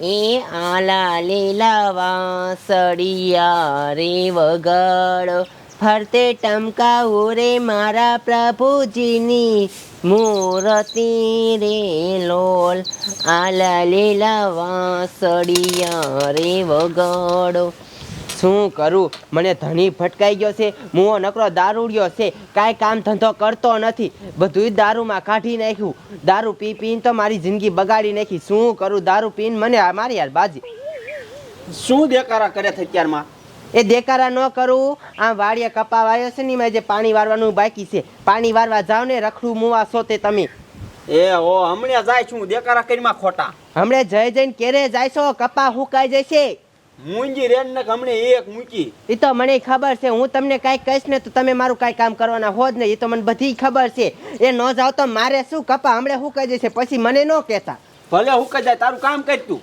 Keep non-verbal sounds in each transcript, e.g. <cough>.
એ આલા લીલા વાસળિયા રે વગાડો ફરતે ટમકાવો રે મારા પ્રભુજીની મૂર્તિ રે લોલ. આલા લીલા વાસળિયા રે વગાડો શું કરું? મને ધણી ભટકાઈ ગયો છે મુઓ નકરો દારૂડિયો છે કાંઈ કામ ધંધો કરતો નથી. બધુંય દારૂમાં કાઢી નાખ્યું. દારૂ પી પીને તો મારી જિંદગી બગાડી નાખી. શું કરું? દારૂ પીને મને મારી યાર બાજી. શું દેકારા કરે છે અત્યારમાં? એ દેકારા ન કરું. આ વાડીએ કપા વાયો છે ને મેં જે પાણી વારવાનું બાકી છે. પાણી વારવા જાવ ને રખડું મુવા છો તે તમે. એ ઓ હમણાં જાય છું. દેકારા કરીમાં ખોટા. હમણે જઈ જઈને કેરે જાય છો કપા હુકાઈ જશે. મૂંજી રેન ને હમણે એક મૂકી. એ તો મને ખબર છે હું તમને કાંઈક કહીશ ને તો તમે મારું કાંઈ કામ કરવાના હો જ નહીં. એ તો મને બધી ખબર છે. એ ન જાવ તો મારે શું કપા? હમણે હું કહી જશે પછી મને ન કહેતા. ભલે હુકાઈ જાય તારું કામ કરી તું.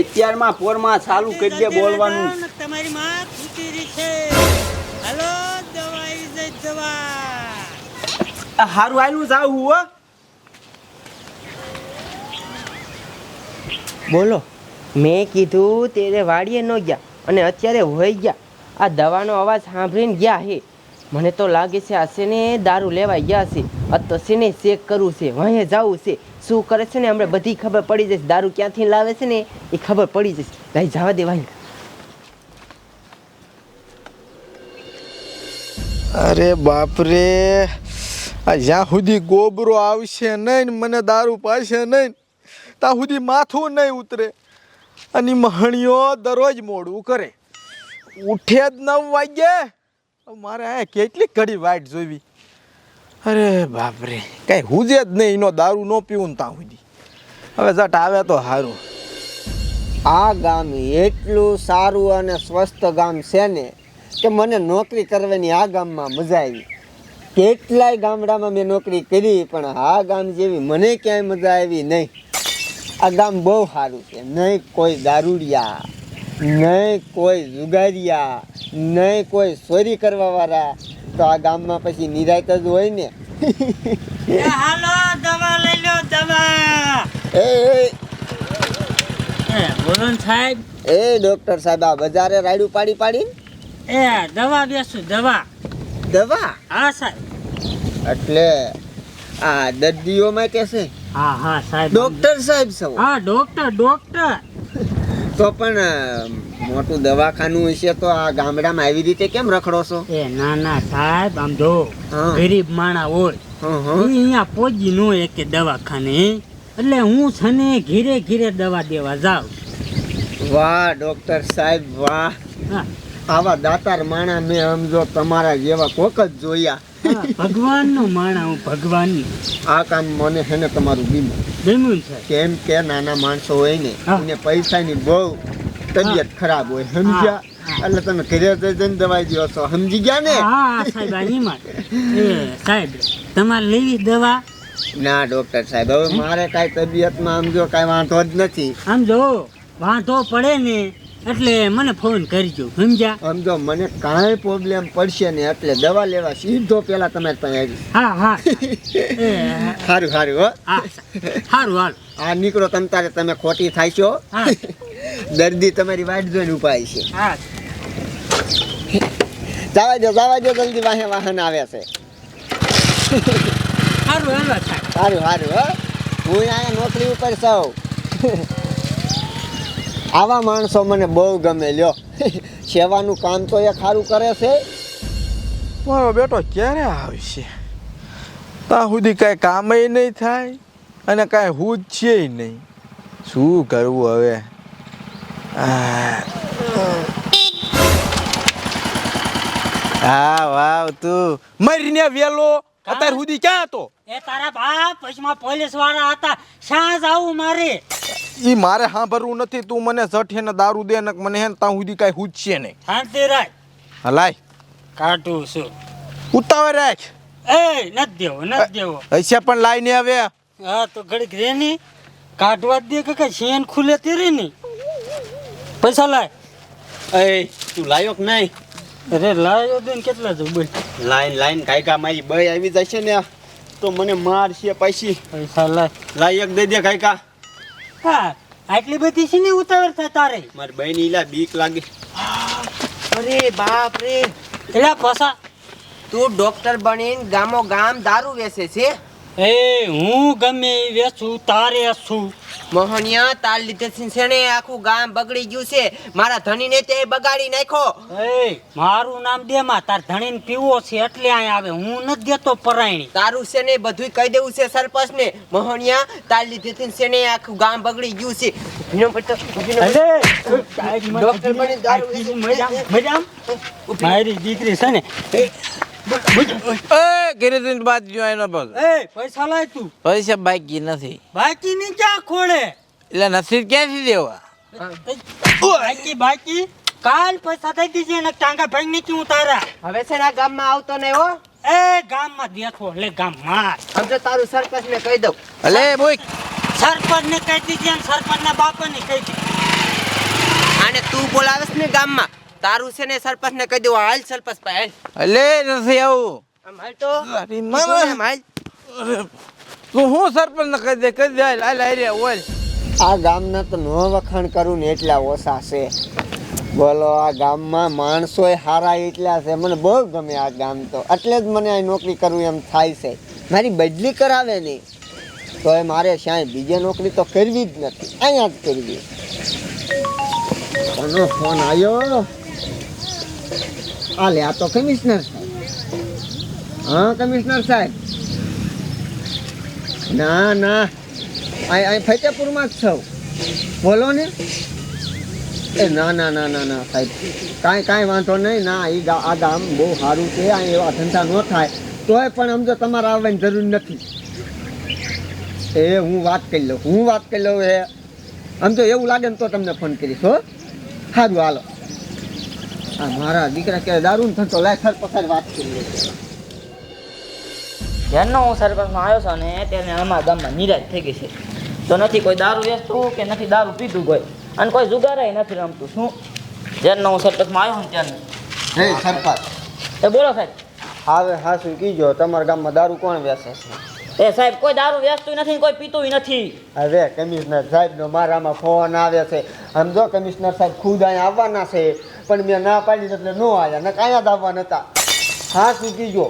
અત્યારમાં પોરમાં ચાલુ કરી દે બોલવાનું. તમારી માં રહી છે. હલો દવાઈ આવી જાય દવા હારું આયલું જાવ હો. બોલો. મેં કીધું તેરે વાડીએ ન ગયા અને અત્યારે હોઈ ગયા. આ દવાનો અવાજ સાંભળીને ગયા હે. મને તો લાગે છે આ છે ને દારૂ લેવા ગયા છે. આ તો શેને ચેક કરવું છે? વાંહે જવું છે. શું કરે છે ને? હમણાં બધી ખબર પડી જશે. દારૂ ક્યાંથી લાવે છે ને? એ ખબર પડી જશે. ભાઈ જવા દે ભાઈ અરે બાપરે, આ જ્યાં સુધી ગોબરો આવશે નહીં મને દારૂ પાશે નહીં, ત્યાં સુધી માથું નહીં ઉતરે. અને મહણીઓ દરરોજ મોડું કરે. ઉઠે જ નવ વાગે મારે આ કેટલી ઘડી વાઈટ જોવી અરે બાપરે, કાંઈ હુજે જ નહીં એનો દારૂ ન પીવું ત્યાં સુધી હવે જટ આવે તો સારું આ ગામ એટલું સારું અને સ્વસ્થ ગામ છે ને કે મને નોકરી કરવાની આ ગામમાં મજા આવી. કેટલાય ગામડામાં મેં નોકરી કરી, પણ આ ગામ જેવી મને ક્યાંય મજા આવી નહીં. આ ગામ બહુ સારું છે. નહીં કોઈ દારૂડિયા નહીં કોઈ જુગારિયા નહીં કોઈ ચોરી કરવાવાળા. તો આ ગામમાં પછી નિરાયત જ હોય ને. એ હાલો દવા લઈ લો દવા. એ એ, એ બોલો સાહેબ. એ ડોક્ટર સાહેબ આ બજારે રાયડું પાડી પાડીને? એ દવા બેસું દવા. દવા? હા સાહેબ. એટલે આ દર્દીઓ માટે છે? હા હા સાહેબ. ડોક્ટર સાહેબ સૌ હા ડોક્ટર ડોક્ટર. તો પણ મોટું દવાખાનું હશે તો આ ગામડામાં આવી રીતે કેમ રખડો છો? એ ના ના સાહેબ આમ જો. ગરીબ માણા હોય. અહીંયા પોજી નો એક દવાખાને એટલે હું છને ઘીરે ઘીરે દવા દેવા જાઉં. વાહ ડોક્ટર સાહેબ વાહ. આવા દાતાર માણા મેં સમજો તમારા જેવા કોક જ જોયા. ભગવાનનું માણા હું ભગવાનનું. આ કામ મને છે ને તમારું બીમ. બીમું છે. કેમ કે નાના માણસો હોય ને એને પૈસાની બહુ તબિયત ખરાબ હોય સમજ્યા? એટલે તમે ઘરે જઈને દવાઈ દો છો સમજી ગયા ને? હા સાહેબ આની માટે સાહેબ તમારે લેવી દવા? ના ડોક્ટર સાહેબ હવે મારે કાંઈ તબિયતમાં સમજો કાંઈ વાંધો જ નથી. આમ જો વાંધો પડે ને એટલે મને ફોન કરજો સમજ્યા? સમજો મને કાંઈ પ્રોબ્લેમ પડશે ને એટલે દવા લેવા સીધો પેલા તમે પાસે હા હા. <laughs> સારું સારું હો. સારું હાલ આ નીકળો તમ તારે તમે ખોટી થાય છો. દર્દી તમારી વાટ જોઈને ઉપાય છે. હા. જવા જો જવા દો જલ્દી વાહે વાહન આવે છે. સારું સારું સારું હો. હું અહીંયા નોકરી ઉપર સૌ આવા માણસો મને બહુ ગમે લ્યો. <laughs> સેવાનું કામ તો એ સારું કરે છે. મારો બેટો ક્યારે આવશે? ત્યાં સુધી કાંઈ કામય નહીં થાય અને કાંઈ હું જ છે નહીં. શું કરવું હવે? આ. હા વાવ તું. મરીને વેલો. અત્યાર સુધી ક્યાં હતો? એ તારા બાપ પછીમાં પોલીસવાળા હતા. શા જાવું મારે. ઈ મારે સાંભળવું નથી તું મને જઠે ને દારૂ દે ને મને હેન ને ત્યાં સુધી કાંઈ હું જ છે નહીં. શાંતિ રાખ. હલાય કાટું છું. ઉતાવળ રાખ. એ નથી દેવો નથી દેવો. હશે પણ લાઈને હવે. હા તો ઘડીક રે ની કાઢવા દે કે કઈ શેન ખુલે તેરી ની પૈસા લાય. એ તું લાયો કે નહીં? અરે લાયો દે ને કેટલા જો બોલ. લાઈન લાઈન કાયકા મારી બય આવી જશે ને તો મને મારશે પૈસી પૈસા લાય. લાય એક દઈ દે કાયકા હા આટલી બધી છે ને ઉતાવળ થાય તારે? મારી બહેન ઈલા બીક લાગે. અરે બાપ રે. એલા પાછા. તું ડોક્ટર બનીને ગામો ગામ દારૂ વેચે છે? એ હું ગમે વેચું તારે છું મોહનિયા તાર લીધે સિંસણે આખું ગામ બગડી ગયું છે? મારા ધણીને તે બગાડી નાખ્યો. એ મારું નામ દે માં તાર ધણીને પીવો છે એટલે અહીં આવે. હું નથી દેતો પરાયણી. તારું છે ને બધું કહી દેવું છે સરપંચ ને મોહનિયા તાર લીધે સિંસણે આખું ગામ બગડી ગયું છે? મારી દીકરી છે ને એ ગિરિધન બાદ જો એનો બોલ એ પૈસા લાય તું. પૈસા બાકી નથી. બાકી ની ક્યાં ખોડે એટલે નથી ક્યાંથી દેવા? બાકી બાકી. કાલ પૈસા દઈ દીજે ને ટાંગા ભાઈ ની ક્યું તારા. હવે છે ને આવતો નહીં હો. એ ગામમાં દેખો ગામ ગામમાં. સમજો તારું સરપંચ ને કહી દઉં. અલે બોય સરપંચ ને કહી દીજે ને સરપંચ ના બાપા ને કહી દીજે અને તું બોલાવેશ ને ગામમાં. તારું છે ને સરપંચ ને કહી દઉં હાલ સરપંચ પાસે હાલ. અલે નથી આવું. આમ હાલ તો. તારી તું આમ હાલ. તું હું સરપંચ ને કહી દે કહી દે હાલ હાલ હાલ ઓલ આ ગામના તો નો વખાણ કરું ને એટલા ઓછા છે. બોલો આ ગામમાં માણસોય હારા એટલા છે. મને બહુ ગમે આ ગામ તો. એટલે જ મને આ નોકરી કરવું એમ થાય છે. મારી બદલી કરાવે નહીં તો એ મારે શ્યાય બીજે નોકરી તો કરવી જ નથી. અહીંયા જ કરવી. કોનો ફોન આવ્યો? આ લે આ તો કમિશનર સાહેબ હા, કમિશનર સાહેબ? ના ના. અહીં અહીં ફતેપુરમાં જ છો. બોલો ને. એ, ના ના ના ના ના, સાહેબ. કાંઈ કાંઈ વાંધો નહીં. ના એ આ ગામ બહુ સારું છે. અહીં એવા ધંધા ન થાય. તોય પણ સમજો તમારે આવવાની જરૂર નથી. એ, હું વાત કરી લઉં, હું વાત કરી લઉં એ. તો એવું લાગે ને તો તમને ફોન કરીશ, હો. સારું હાલો. મારા દીકરા કે દારૂ થતો લાય સર વાત કરી જ્યારનો હું સરપંચમાં આવ્યો છું ને ત્યારે અમારા ગામમાં નિરાશ થઈ ગઈ છે. તો નથી કોઈ દારૂ વેચતું કે નથી દારૂ પીતું કોઈ. અને કોઈ જુગારાય નથી રમતું. શું? જ્યારનો હું સરપંચમાં આવ્યો ને ત્યારે હે સરપંચ. એ બોલો સાહેબ. હવે હા શું કીજો તમારા ગામમાં દારૂ કોણ વેચે છે? એ સાહેબ કોઈ દારૂ વેચતું નથી કોઈ પીતું નથી. હવે કમિશનર સાહેબનો મારામાં ફોન આવે છે. સમજો કમિશનર સાહેબ ખુદ અહીંયા આવવાના છે પણ મેં ના પાડી એટલે ન આવ્યા ને કાંઈ દાવા નતા. હા શું કીજો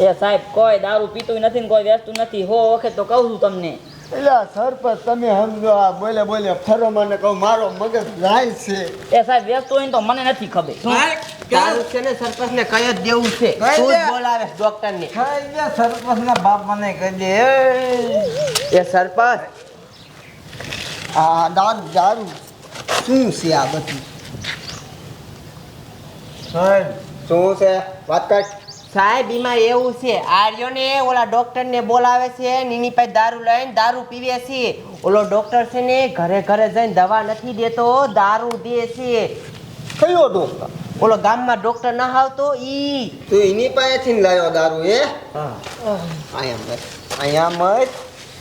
એ સાહેબ કોઈ દારૂ પીતું નથી ને કોઈ વેચતું નથી. હો વખત તો કહું છું તમને. એટલે સરપંચ તમે સમજો આ બોલે બોલે ફરો મને કહું મારો મગજ જાય છે. એ સાહેબ વેચતું હોય ને તો મને નથી ખબર. શું? છે ને સરપંચ ને કહી જ દેવું છે. તું જ બોલાવે ડોક્ટર ને સરપંચ ના બાપ મને કહી દે. એ સરપંચ. આ દારૂ દારૂ શું છે આ બધું? શું છે? વાત કર. સાહેબ એમાં એવું છે આર્યો ને ઓલા ડોક્ટર ને બોલાવે છે ને એની પાસે દારૂ લઈને દારૂ પીવે છે. ઓલો ડોક્ટર છે ને ઘરે ઘરે જઈને દવા નથી દેતો દારૂ દે છે. કયો ડોક્ટર? ઓલો ગામમાં ડોક્ટર ના આવતો ઈ તું એની પાસેથી ને લાવ્યો દારૂ એ અહીંયા મત અહીંયા મત.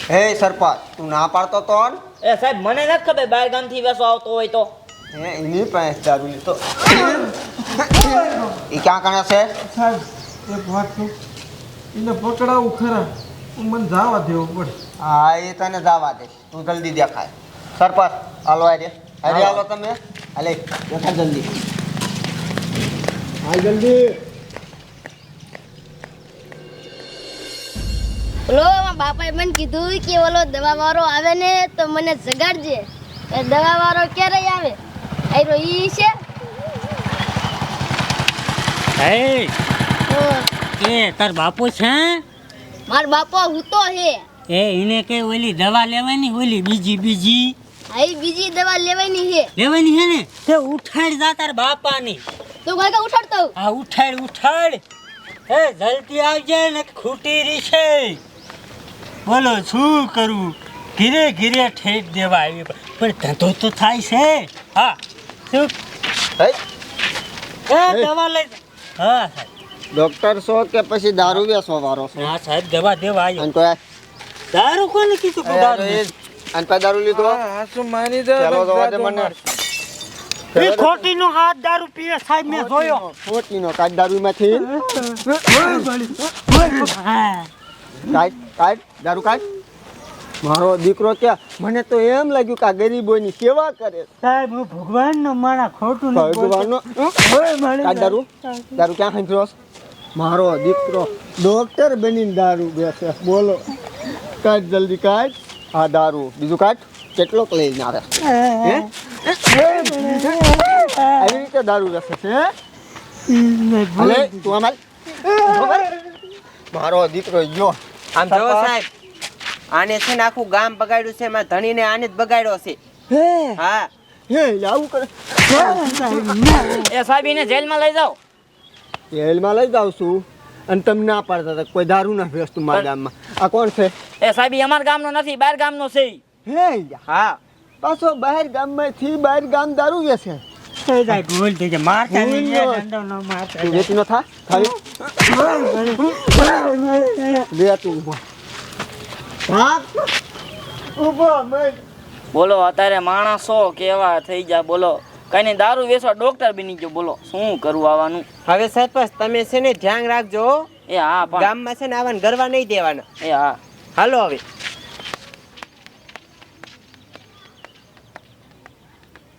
હે સરપંચ તું ના પાડતો તો ને? એ સાહેબ મને નથી ખબર બહાર ગામથી વેસો આવતો હોય તો. હે એની પાસે દારૂ લીધો. એ ક્યાં કણે છે? સાહેબ એક વાત કહું. એને પકડાવું ખરા. મને જવા દેવું પડે. હા એ તને જવા દે. તું જલ્દી દેખાય. સરપંચ હાલો આ રે. અરે હાલો તમે. હાલે દેખા જલ્દી. હાલ જલ્દી. ઓલો બાપાએ મને કીધું કે ઓલો દવા વાળો આવે ને તો મને જગાડજે. એ દવા વાળો ક્યારે આવે? આયરો ઈ છે? હે હં. એ તાર બાપુ છે? માર બાપો હૂતો હે એ એને કે ઓલી દવા લેવાની ઓલી બીજી બીજી? આઈ બીજી દવા લેવાની હે લેવાની હે ને? તે ઉઠાડ જા તાર બાપાની. તું કાકા ઉઠાડતો આ ઉઠાડ ઉઠાડ. એ જલ્દી આવજે ને ખૂટી રહી છે બોલો શું કરું? ઘીરે ઘીરે ઠેક દેવા આવી પણ ધંધો તો થાય છે. હા શું? હે? દવા લઈ. હા સાહેબ ડોક્ટર છો કે પછી દારૂ વેચવા વાળો છો? હા સાહેબ દવા દેવા આવ્યો અને તો દારૂ કોને કીધું કે દારૂ? અને પછી દારૂ લીધો? હા શું માની દે ચાલો જવા દે મને. એ ખોટીનો હાથ દારૂ પીવે સાહેબ મેં જોયો. ખોટીનો કાઢ દારૂમાંથી? માંથી કાઢ કાઢ દારૂ કાઢ મારો દીકરો ક્યાં મને તો એમ લાગ્યું કે આ ગરીબોની સેવા કરે. સાહેબ હું ભગવાનનો માણા ખોટું. ભગવાનનો મારી દારૂ? દારૂ ક્યાં ખાઈ રહ્યો મારો દીકરો ડોક્ટર બનીને દારૂ બેસે. બોલો કાઢ જલ્દી કાઢ. આ દારૂ. બીજું કાઢ. કેટલોક લઈને આવે. હે? આવી રીતે દારૂ બેસે છે હે? ભલે તું અમાર મારો દીકરો ગયો આમ જો સાહેબ. આને છે ને આખું ગામ બગાડ્યું છે મારા ધણીને આને જ બગાડ્યો છે. હે? હા. હે આવું કરે. એ સાહેબ એને જેલમાં લઈ જાઓ. જેલમાં લઈ જાઉં છું. અને તમે ના પાડતા હતા કોઈ દારૂ ના વેચતું મારા ગામમાં. આ કોણ છે? એ સાહેબ અમારા ગામનો નથી બહાર ગામનો છે હે હા. પાછો બહાર ગામમાંથી બહાર ગામ દારૂ વેચે એ ભૂલ થઈ જાય મારતા નહીં મારતા. તું વેચી થા? લે તું બોલો અત્યારે માણસો કેવા થઈ ગયા બોલો. કઈ નહીં દારૂ વેચવા ડોક્ટર બની ગયો બોલો. શું કરવું આવવાનું હવે સરપંચ તમે છે ને ધ્યાન રાખજો એ હા ગામમાં છે ને આવાને ગરવા નહીં દેવાના. એ હા. હાલો હવે.